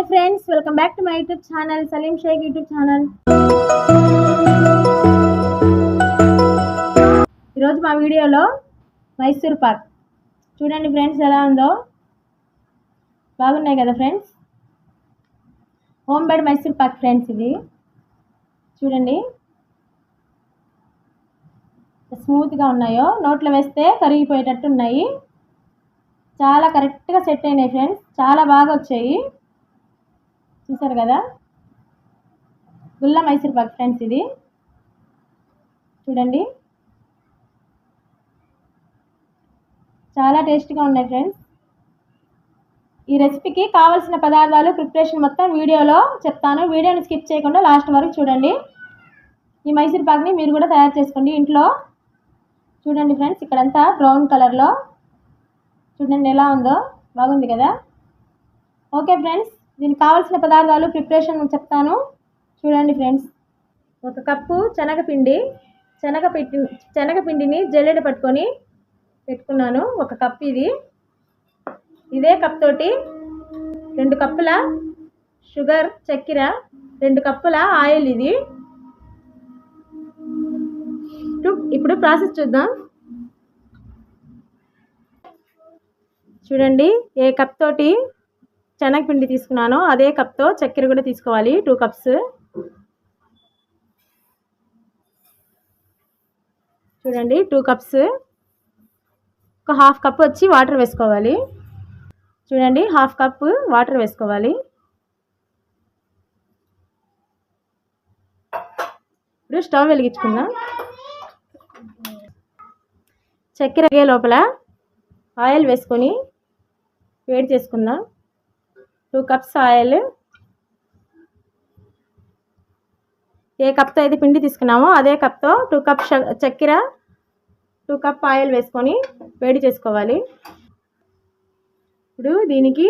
Hi friends welcome back to my YouTube channel Saleem Shaik YouTube channel ఈరోజు మా వీడియోలో మైసూర్ పాక్. చూడండి ఫ్రెండ్స్ ఎలా ఉందో. బాగున్నాయి కదా ఫ్రెండ్స్ హోమ్ బెడ్ మైసూర్ పాక్ ఫ్రెండ్స్ ఇది. చూడండి. స్మూత్గా ఉన్నాయో. నోట్లో వేస్తే కరిగిపోయేటట్టు ఉన్నాయి. చాలా కరెక్ట్గా సెట్ అయినాయి ఫ్రెండ్స్ చాలా బాగా వచ్చాయి. చూసారు కదా? గుల్ల మైసూర్ పాక్ ఫ్రెండ్స్ ఇది. చూడండి. చాలా టేస్ట్గా ఉన్నాయి ఫ్రెండ్స్. ఈ రెసిపీకి కావాల్సిన పదార్థాలు ప్రిపరేషన్ మొత్తం వీడియోలో చెప్తాను. వీడియోని స్కిప్ చేయకుండా లాస్ట్ వరకు చూడండి. ఈ మైసూర్ పాక్ని మీరు కూడా తయారు చేసుకోండి ఇంట్లో. చూడండి ఫ్రెండ్స్ ఇక్కడంతా బ్రౌన్ కలర్లో. చూడండి ఎలా ఉందో. బాగుంది కదా? Okay friends. దీనికి కావాల్సిన పదార్థాలు ప్రిపరేషన్ చెప్తాను. చూడండి ఫ్రెండ్స్. ఒక కప్పు శనగపిండి శనగపిండి శనగపిండిని జల్లెడ పట్టుకొని పెట్టుకున్నాను. ఒక కప్ ఇది. ఇదే కప్ తోటి రెండు కప్పుల షుగర్ చక్కెర రెండు కప్పుల ఆయిల్ ఇది. ఇప్పుడు ప్రాసెస్ చూద్దాం. చూడండి. ఏ కప్ తోటి శనగపిండి తీసుకున్నాను. అదే కప్తో చక్కెర కూడా తీసుకోవాలి. టూ కప్స్ చూడండి టూ కప్స్ ఒక హాఫ్ కప్ వచ్చి వాటర్ వేసుకోవాలి. చూడండి హాఫ్ కప్ వాటర్ వేసుకోవాలి. ఇప్పుడు స్టవ్ వెలిగించుకుందాం. చక్కెర లోపల ఆయిల్ వేసుకొని వేడి చేసుకుందాం. Two cups oil. ఏ కప్తో అయితే పిండి తీసుకున్నామో అదే కప్తో టూ కప్ చక్కెర టూ కప్ ఆయిల్ వేసుకొని వేడి చేసుకోవాలి. ఇప్పుడు దీనికి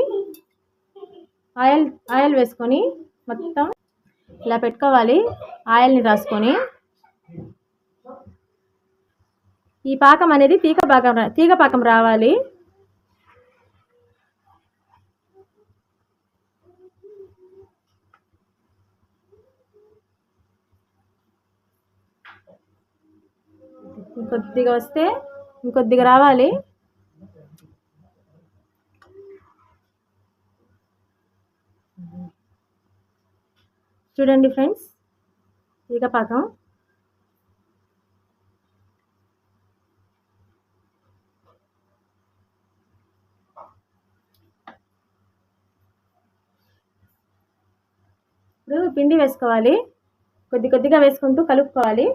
ఆయిల్ ఆయిల్ వేసుకొని మొత్తం ఇలా పెట్టుకోవాలి. ఆయిల్ని రాసుకొని. ఈ పాకం అనేది తీగ పాకం తీగ పాకం రావాలి. ఇంకొద్దిగా వస్తే ఇంకొద్దిగా రావాలి. చూడండి ఫ్రెండ్స్ తీగ పాకం ఇప్పుడు పిండి వేసుకోవాలి. కొద్ది కొద్దిగా వేసుకుంటూ కలుపుకోవాలి.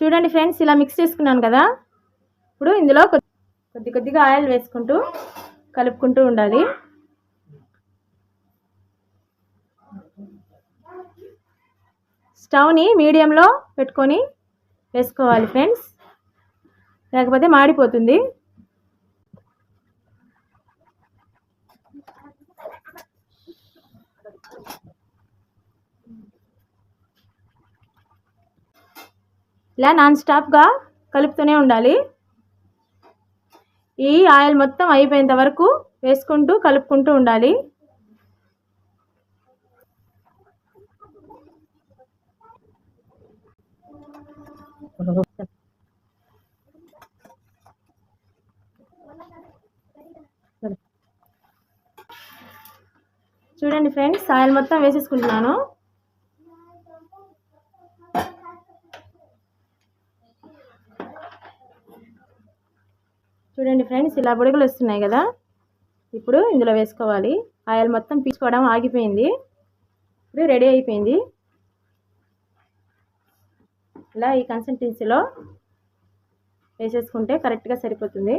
చూడండి ఫ్రెండ్స్ ఇలా మిక్స్ చేసుకున్నాను కదా. ఇప్పుడు ఇందులో కొద్ది కొద్దిగా ఆయిల్ వేసుకుంటూ కలుపుకుంటూ ఉండాలి. స్టవ్ని మీడియంలో పెట్టుకొని వేసుకోవాలి ఫ్రెండ్స్. లేకపోతే మాడిపోతుంది. ఇలా నాన్ స్టాప్గా కలుపుతూనే ఉండాలి. ఈ ఆయిల్ మొత్తం అయిపోయేంత వరకు వేసుకుంటూ కలుపుకుంటూ ఉండాలి. చూడండి ఫ్రెండ్స్ ఆయిల్ మొత్తం వేసేసుకుంటున్నాను. చూడండి ఫ్రెండ్స్ ఇలా బుడగలు వస్తున్నాయి కదా. ఇప్పుడు ఇందులో వేసుకోవాలి. ఆయిల్ మొత్తం పీచుకోవడం ఆగిపోయింది. ఇప్పుడు రెడీ అయిపోయింది. ఇలా ఈ కన్సిస్టెన్సీలో వేసేసుకుంటే కరెక్ట్గా సరిపోతుంది.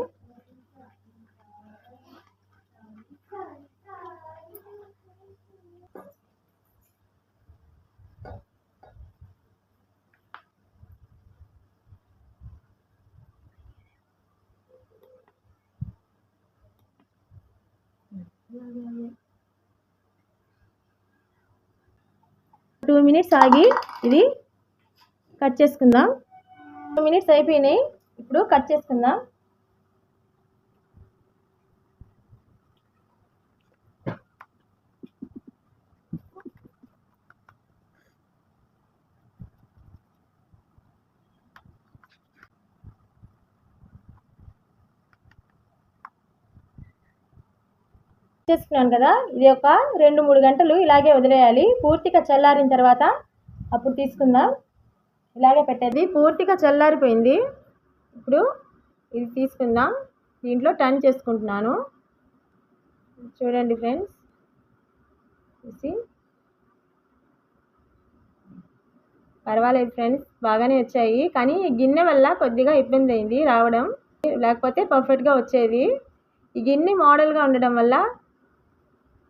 టూ మినిట్స్ ఆగి ఇది కట్ చేసుకుందాం. టూ మినిట్స్ అయిపోయినాయి. ఇప్పుడు కట్ చేసుకుందాం. చేసుకున్నాను కదా ఇది ఒక రెండు మూడు గంటలు ఇలాగే వదిలేయాలి. పూర్తిగా చల్లారిన తర్వాత అప్పుడు తీసుకుందాం. ఇలాగే పెట్టేది. పూర్తిగా చల్లారిపోయింది. ఇప్పుడు ఇది తీసుకుందాం. దీంట్లో టర్న్ చేసుకుంటున్నాను. చూడండి ఫ్రెండ్స్. చూసి పర్వాలేదు ఫ్రెండ్స్ బాగానే వచ్చాయి. కానీ ఈ గిన్నె వల్ల కొద్దిగా ఇబ్బంది అయింది రావడం. లేకపోతే పర్ఫెక్ట్గా వచ్చేది. ఈ గిన్నె మోడల్గా ఉండడం వల్ల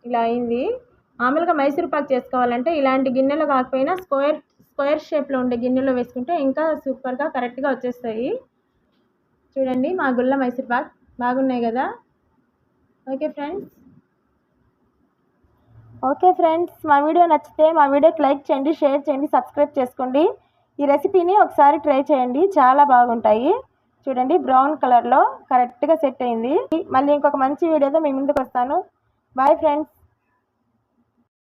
ఇలా అయింది. మామూలుగా మైసూర్ పాక్ చేసుకోవాలంటే ఇలాంటి గిన్నెలో కాకపోయినా స్క్వేర్ స్క్వేర్ షేప్లో ఉండే గిన్నెలో వేసుకుంటే ఇంకా సూపర్గా కరెక్ట్గా వచ్చేస్తాయి. చూడండి మా గుళ్ళ మైసూర్ పాక్ బాగున్నాయి కదా? Okay friends. ఓకే ఫ్రెండ్స్ మా వీడియో నచ్చితే మా వీడియోకి లైక్ చేయండి షేర్ చేయండి సబ్స్క్రైబ్ చేసుకోండి. ఈ రెసిపీని ఒకసారి ట్రై చేయండి చాలా బాగుంటాయి. చూడండి బ్రౌన్ కలర్లో కరెక్ట్గా సెట్ అయింది. మళ్ళీ ఇంకొక మంచి వీడియోతో మీ ముందుకు వస్తాను. Bye friends